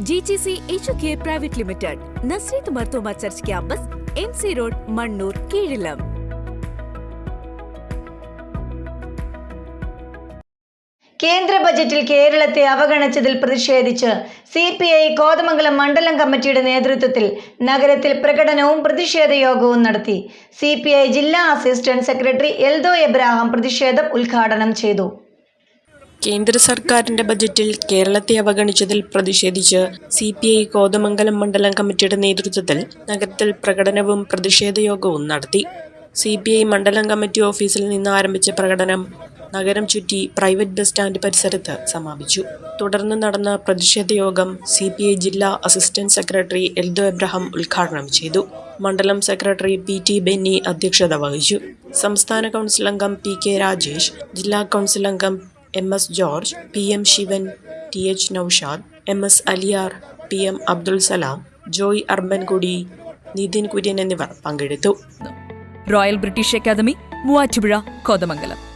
G G C H K private limited നസ്രീത് Marthoma church campus M C road Mannoor കീഴിലം കേന്ദ്ര ബജറ്റിൽ കേരളത്തെ അവഗണിച്ചതിൽ പ്രതിഷേധിച്ച് C P I Kothamangalam മണ്ഡലം കമ്മിറ്റിയുടെ നേതൃത്വത്തിൽ നഗരത്തിൽ പ്രകടനവും പ്രതിഷേധ യോഗവും നടത്തി. സി ജില്ലാ അസിസ്റ്റന്റ് സെക്രട്ടറി എൽദോ എബ്രാഹാം പ്രതിഷേധം ഉദ്ഘാടനം ചെയ്തു. കേന്ദ്ര സർക്കാരിന്റെ ബജറ്റിൽ കേരളത്തെ അവഗണിച്ചതിൽ പ്രതിഷേധിച്ച് സി പി ഐ കോതമംഗലം മണ്ഡലം കമ്മിറ്റിയുടെ നേതൃത്വത്തിൽ നഗരത്തിൽ പ്രകടനവും പ്രതിഷേധ യോഗവും നടത്തി. സി പി ഐ മണ്ഡലം കമ്മിറ്റി ഓഫീസിൽ നിന്ന് ആരംഭിച്ച പ്രകടനം നഗരം ചുറ്റി പ്രൈവറ്റ് ബസ് സ്റ്റാൻഡ് പരിസരത്ത് സമാപിച്ചു. തുടർന്ന് നടന്ന പ്രതിഷേധ യോഗം സി പി ഐ ജില്ലാ അസിസ്റ്റന്റ് സെക്രട്ടറി എൽദോ എബ്രഹാം ഉദ്ഘാടനം ചെയ്തു. മണ്ഡലം സെക്രട്ടറി പി ടി ബെന്നി അധ്യക്ഷത വഹിച്ചു. സംസ്ഥാന കൗൺസിൽ അംഗം പി കെ രാജേഷ് ജില്ലാ കൗൺസിൽ അംഗം M S George P M Shivan T H Naushad M S Aliyar P M Abdul Salam Joy അർബൻകുടി Nithin Kurian എന്നിവർ പങ്കെടുത്തു. Royal British academy Muvattupuzha Kothamangalam